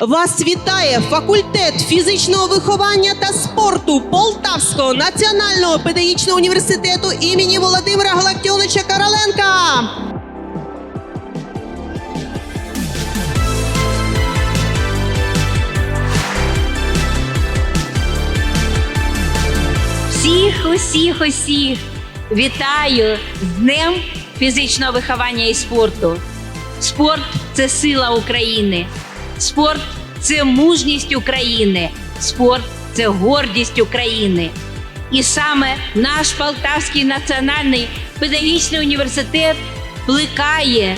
Вас вітає факультет фізичного виховання та спорту Полтавського національного педагогічного університету імені Володимира Галактіоновича Короленка. Всіх, усіх, усіх вітаю з Днем фізичного виховання і спорту. Спорт це сила України. Спорт це мужність України. Спорт це гордість України. І саме наш Полтавський національний педагогічний університет плекає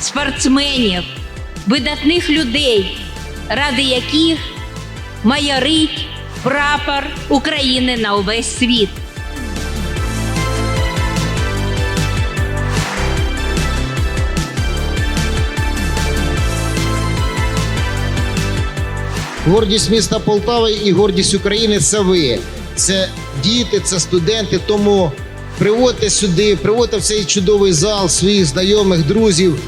спортсменів, видатних людей, ради яких майорить прапор України на увесь світ. Гордість міста Полтави і гордість України це ви. Це діти, це студенти. Тому приводьте сюди, приводьте в цей чудовий зал своїх знайомих, друзів.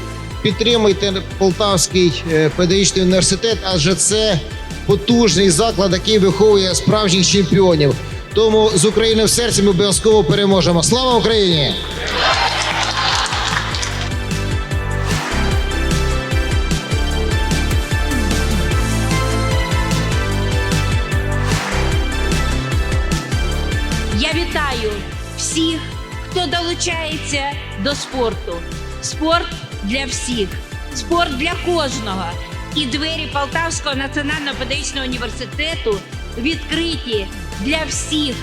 Підтримуйте Полтавський е, педагогічний університет, адже це потужний заклад, який виховує справжніх чемпіонів. Тому з України в серці ми обов'язково переможемо. Слава Україні! Я вітаю всіх, хто долучається до спорту. Спорт для всіх, спорт для кожного. І двері Полтавського національного педагогічного університету відкриті для всіх,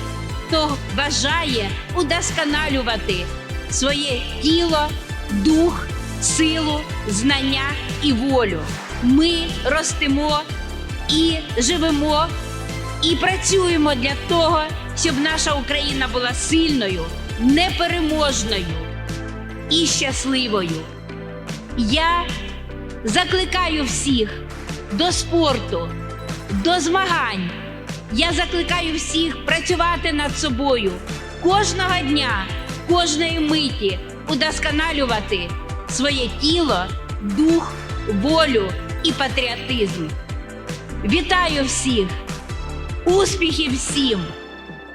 хто бажає удосконалювати своє тіло, дух, силу, знання і волю. Ми ростемо і живемо і працюємо для того, щоб наша Україна була сильною, непереможною і щасливою. Я закликаю всіх до спорту, до змагань. Я закликаю всіх працювати над собою кожного дня, кожної миті, удосконалювати своє тіло, дух, волю і патріотизм. Вітаю всіх! Успіхів всім,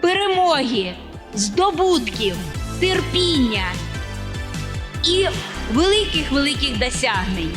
перемоги, здобутків, терпіння і великих великих досягнень.